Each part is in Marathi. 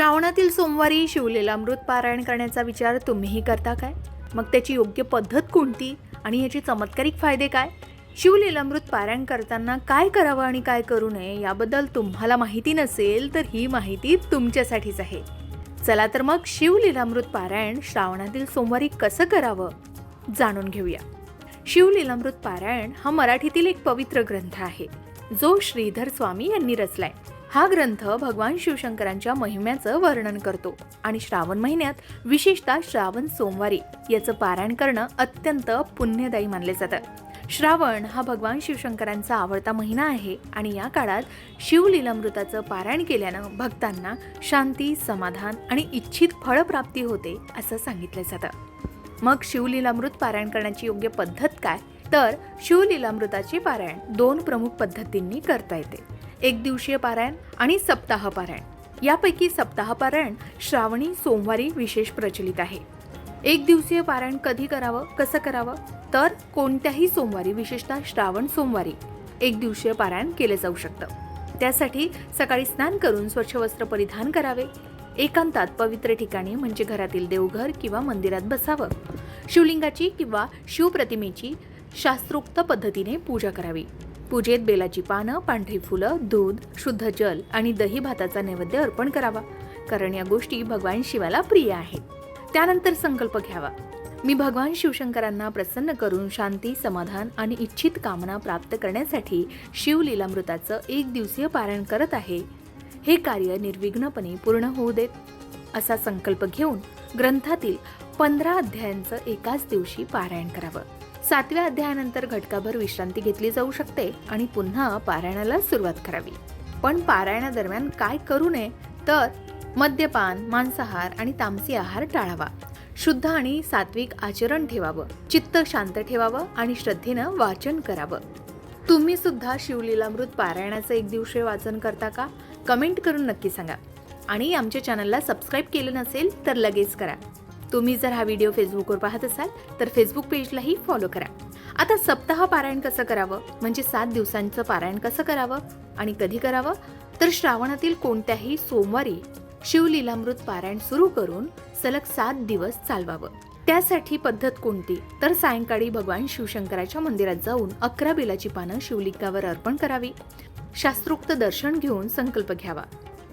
श्रावणातील सोमवारी शिवलीलामृत पारायण करण्याचा विचार तुम्हीही करता काय? मग त्याची योग्य पद्धत कोणती? आणि याचे चमत्कारिक फायदे काय? शिवलीलामृत पारायण करताना काय करावं आणि काय करू नये याबद्दल तुम्हाला माहिती नसेल तर ही माहिती तुमच्यासाठीच आहे. चला तर मग शिवलीलामृत पारायण श्रावणातील सोमवारी कसं करावं? जाणून घेऊया. शिवलीलामृत पारायण हा मराठीतील एक पवित्र ग्रंथ आहे. जो श्रीधर स्वामी यांनी रचलाय. हा ग्रंथ भगवान शिवशंकरांच्या महिम्याचं वर्णन करतो आणि श्रावण महिन्यात विशेषतः श्रावण सोमवारी याचं पारायण करणं अत्यंत पुण्यदायी मानले जातं. श्रावण हा भगवान शिवशंकरांचा आवडता महिना आहे आणि या काळात शिवलीलामृताचं पारायण केल्यानं भक्तांना शांती समाधान आणि इच्छित फळप्राप्ती होते असं सांगितलं जातं. मग शिवलीलामृत पारायण करण्याची योग्य पद्धत काय? तर शिवलीलामृताचे पारायण दोन प्रमुख पद्धतींनी करता येते. एक दिवसीय पारायण आणि सप्ताह पारायण. यापैकी सप्ताह पारायण श्रावणी सोमवारी विशेष प्रचलित आहे. एक दिवसीय पारायण कधी करावं कसं करावं? तर कोणत्याही सोमवारी विशेषतः श्रावण सोमवारी एक दिवसीय पारायण केले जाऊ शकतं. त्यासाठी सकाळी स्नान करून स्वच्छ वस्त्र परिधान करावे. एकांतात पवित्र ठिकाणी म्हणजे घरातील देवघर किंवा मंदिरात बसावं. शिवलिंगाची किंवा शिवप्रतिमेची शास्त्रोक्त पद्धतीने पूजा करावी. पूजेत बेलाची पानं पांढरी फुलं दूध शुद्ध जल आणि दही भाताचा नैवेद्य अर्पण करावा. कारण या गोष्टी भगवान शिवाला प्रिय आहेत. त्यानंतर संकल्प घ्यावा. मी भगवान शिवशंकरांना प्रसन्न करून शांती समाधान आणि इच्छित कामना प्राप्त करण्यासाठी शिवलीलामृताचं एक दिवसीय पारायण करत आहे. हे कार्य निर्विघ्नपणे पूर्ण होऊ देत असा संकल्प घेऊन ग्रंथातील पंधरा अध्यायांचं एकाच दिवशी पारायण करावं. सातव्या अध्यायानंतर घटकाभर विश्रांती घेतली जाऊ शकते आणि पुन्हा पारायणाला सुरुवात करावी. पण पारायणादरम्यान काय करू नये तर मद्यपान मांसाहार आणि तामसी आहार टाळावा. शुद्ध आणि सात्विक आचरण ठेवावं. चित्त शांत ठेवावं आणि श्रद्धेनं वाचन करावं. तुम्ही सुद्धा शिवलीलामृत पारायणाचं एक दिवशी वाचन करता का? कमेंट करून नक्की सांगा. आणि आमच्या चॅनलला सबस्क्राईब केलं नसेल तर लगेच करा. तुम्ही जर हा व्हिडिओ फेसबुकवर पाहत असाल तर फेसबुक पेजलाही फॉलो करा. आता सप्ताह पारायण कसं करावं? म्हणजे सात दिवसांचं पारायण कसं करावं? आणि कधी करावं? तर श्रावणातील कोणत्याही सोमवारी शिवलीलामृत पारायण सुरू करून सलग सात दिवस चालवावं. त्यासाठी पद्धत कोणती? तर सायंकाळी भगवान शिवशंकराच्या मंदिरात जाऊन अकरा बेलाची पानं शिवलिंगावर अर्पण करावी. शास्त्रोक्त दर्शन घेऊन संकल्प घ्यावा.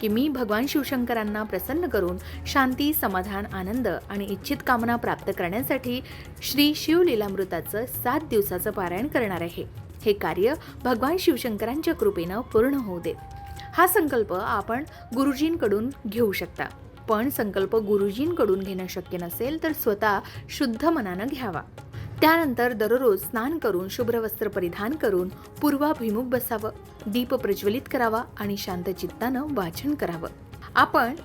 की मी भगवान शिवशंकरांना प्रसन्न करून शांती समाधान आनंद आणि इच्छित कामना प्राप्त करण्यासाठी श्री शिवलीलामृताचं सात दिवसाचं पारायण करणार आहे. हे कार्य भगवान शिवशंकरांच्या कृपेनं पूर्ण होऊ देत. हा संकल्प आपण गुरुजींकडून घेऊ शकता. पण संकल्प गुरुजींकडून घेणं शक्य नसेल तर स्वतः शुद्ध मनानं घ्यावा. त्यानंतर दररोज स्नान करून शुभ्र वस्त्र परिधान करून पूर्वाभिमुख बसावं दीप प्रज्वलित करावा आणि शांत चित्तानं वाचन करावं. आपण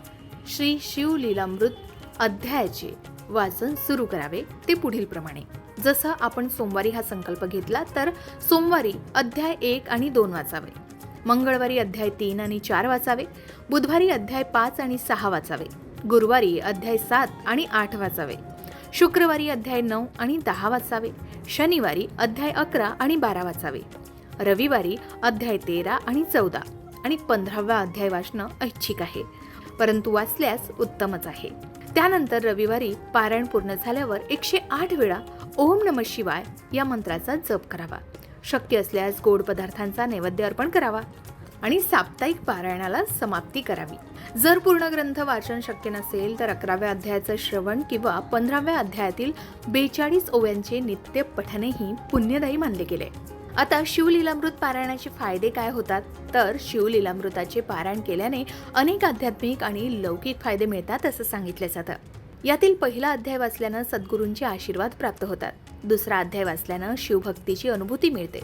श्री शिव लीलामृत अध्यायाचे वाचन सुरू करावे ते पुढील प्रमाणे. जसं आपण सोमवारी हा संकल्प घेतला तर सोमवारी अध्याय एक आणि दोन वाचावे. मंगळवारी अध्याय तीन आणि चार वाचावे. बुधवारी अध्याय पाच आणि सहा वाचावे. गुरुवारी अध्याय सात आणि आठ वाचावे. शुक्रवारी अध्याय नऊ आणि दहा वाचावे. शनिवारी अध्याय अकरा आणि बारा वाचावे. रविवारी अध्याय तेरा आणि चौदा आणि पंधरावा अध्याय वाचणं ऐच्छिक आहे. परंतु वाचल्यास उत्तमच आहे. त्यानंतर रविवारी पारायण पूर्ण झाल्यावर एकशे आठ वेळा ओम नम शिवाय या मंत्राचा जप करावा. शक्य असल्यास गोड पदार्थांचा नैवेद्य अर्पण करावा. आणि साप्ताहिक पारायणाला समाप्ती करावी. जर पूर्ण ग्रंथ वाचन शक्य नसेल तर अकराव्या अध्यायाचं श्रवण किंवा पंधराव्या अध्यायातील बेचाळीस ओव्यांचे नित्य पठणही पुण्यदायी मानले गेले. आता शिवलीलामृत पारायणाचे फायदे काय होतात? तर शिवलीलामृताचे पारायण केल्याने अनेक आध्यात्मिक आणि लौकिक फायदे मिळतात असं सांगितलं जातं. यातील पहिला अध्याय वाचल्यानं सद्गुरूंचे आशीर्वाद प्राप्त होतात. दुसरा अध्याय वाचल्यानं शिवभक्तीची अनुभूती मिळते.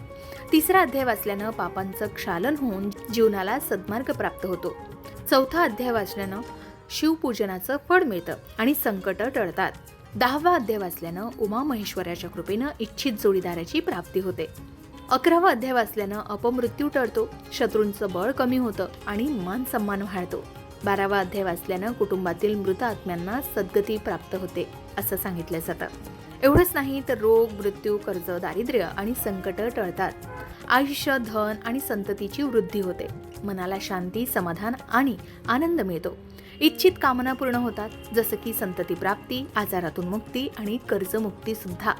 तिसरा अध्याय वाचल्यानं पापांचं क्षालन होऊन जीवनाला सद्मार्ग प्राप्त होतो. चौथा अध्याय वाचल्यानं शिवपूजनाचं फळ मिळतं आणि संकट टळतात. दहावा अध्याय वाचल्यानं उमा महेश्वराच्या कृपेनं इच्छित जोडीदाराची प्राप्ती होते. अकरावा अध्याय वाचल्यानं अपमृत्यू टळतो शत्रूंचं बळ कमी होतं आणि मान सन्मान वाढतो. बारावा अध्याय वाचल्यानं कुटुंबातील मृत आत्म्यांना सद्गती प्राप्त होते असं सांगितलं जातं एवढंच नाही तर रोग मृत्यू कर्ज दारिद्र्य आणि संकट टळतात. आयुष्य धन आणि संततीची वृद्धी होते. मनाला शांती समाधान आणि आनंद मिळतो. इच्छित कामना पूर्ण होतात जसं की संतती प्राप्ती आजारातून मुक्ती आणि कर्जमुक्ती सुद्धा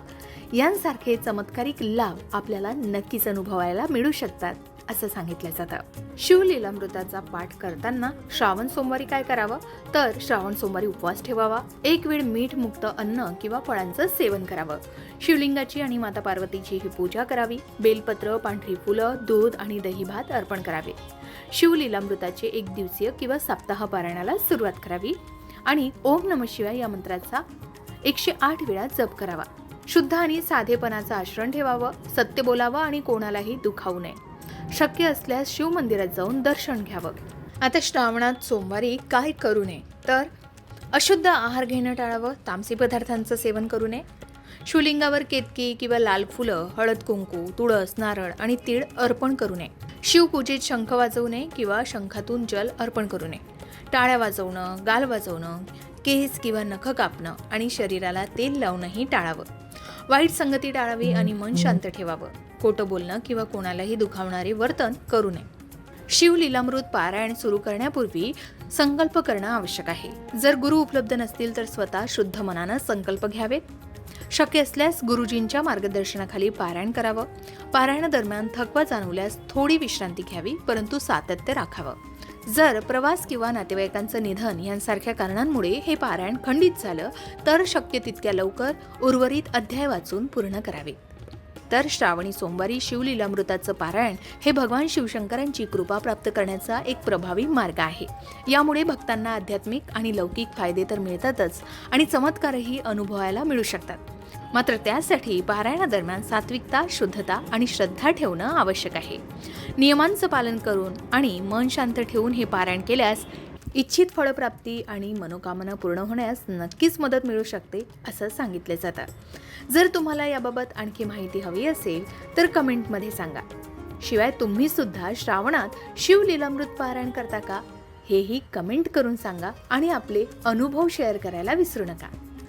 यांसारखे चमत्कारिक लाभ आपल्याला नक्कीच अनुभवायला मिळू शकतात असं सांगितलं जातं. शिवलीलामृताचा पाठ करताना श्रावण सोमवारी काय करावं? तर श्रावण सोमवारी उपवास ठेवावा एक वेळ मीठ मुक्त अन्न किंवा फळांचं सेवन करावं. शिवलिंगाची आणि माता पार्वतीची ही पूजा करावी बेलपत्र पांढरी फुलं दूध आणि दही भात अर्पण करावे. शिवलीलामृताचे एक दिवसीय किंवा सप्ताह पारायणाला सुरुवात करावी आणि ओम नम शिवाय या मंत्राचा एकशे आठ वेळा जप करावा. शुद्ध आणि साधेपणाचं आश्रण ठेवावं सत्य बोलावं आणि कोणालाही दुखावू नये. शक्य असल्यास शिव मंदिरात जाऊन दर्शन घ्यावं. आता श्रावणात सोमवारी काय करू नये तर अशुद्ध आहार घेणं टाळावं तामसी पदार्थांचं सेवन करू नये. शिवलिंगावर केतकी किंवा लाल फुलं हळद कुंकू तुळस नारळ आणि तीळ अर्पण करू नये. शिवपूजेत शंख वाजवू नये किंवा शंखातून जल अर्पण करू नये. टाळ्या वाजवणं गाल वाजवणं केस किंवा नख कापणं आणि शरीराला तेल लावणंही टाळावं. वाईट संगती टाळावी आणि मन शांत ठेवावं. खोटं बोलणं किंवा कोणालाही दुखावणारे वर्तन करू नये. शिवलीलामृत पारायण सुरू करण्यापूर्वी संकल्प करणं आवश्यक आहे. जर गुरु उपलब्ध नसतील तर स्वतः शुद्ध मनानं संकल्प घ्यावेत. शक्य असल्यास गुरुजींच्या मार्गदर्शनाखाली पारायण करावं. पारायणादरम्यान थकवा जाणवल्यास थोडी विश्रांती घ्यावी परंतु सातत्य राखावं. जर प्रवास किंवा नातेवाईकांचं निधन यांसारख्या कारणांमुळे हे पारायण खंडित झालं तर शक्य तितक्या लवकर उर्वरित अध्याय वाचून पूर्ण करावे. तर श्रावणी सोमवारी शिवलीलामृताचं पारायण हे भगवान शिवशंकरांची कृपा प्राप्त करण्याचा एक प्रभावी मार्ग आहे. यामुळे भक्तांना आध्यात्मिक आणि लौकिक फायदे तर मिळतातच आणि चमत्कारही अनुभवायला मिळू शकतात. मात्र त्यासाठी पारायणादरम्यान सात्विकता शुद्धता आणि श्रद्धा ठेवणं आवश्यक आहे. नियमांचं पालन करून आणि मन शांत ठेवून हे पारायण केल्यास इच्छित फळप्राप्ती आणि मनोकामना पूर्ण होण्यास नक्कीच मदत मिळू शकते असं सांगितले जातं. जर तुम्हाला याबाबत आणखी माहिती हवी असेल तर कमेंटमध्ये सांगा. शिवाय तुम्ही सुद्धा श्रावणात शिवलीलामृत पारायण करता का? हेही कमेंट करून सांगा आणि आपले अनुभव शेअर करायला विसरू नका.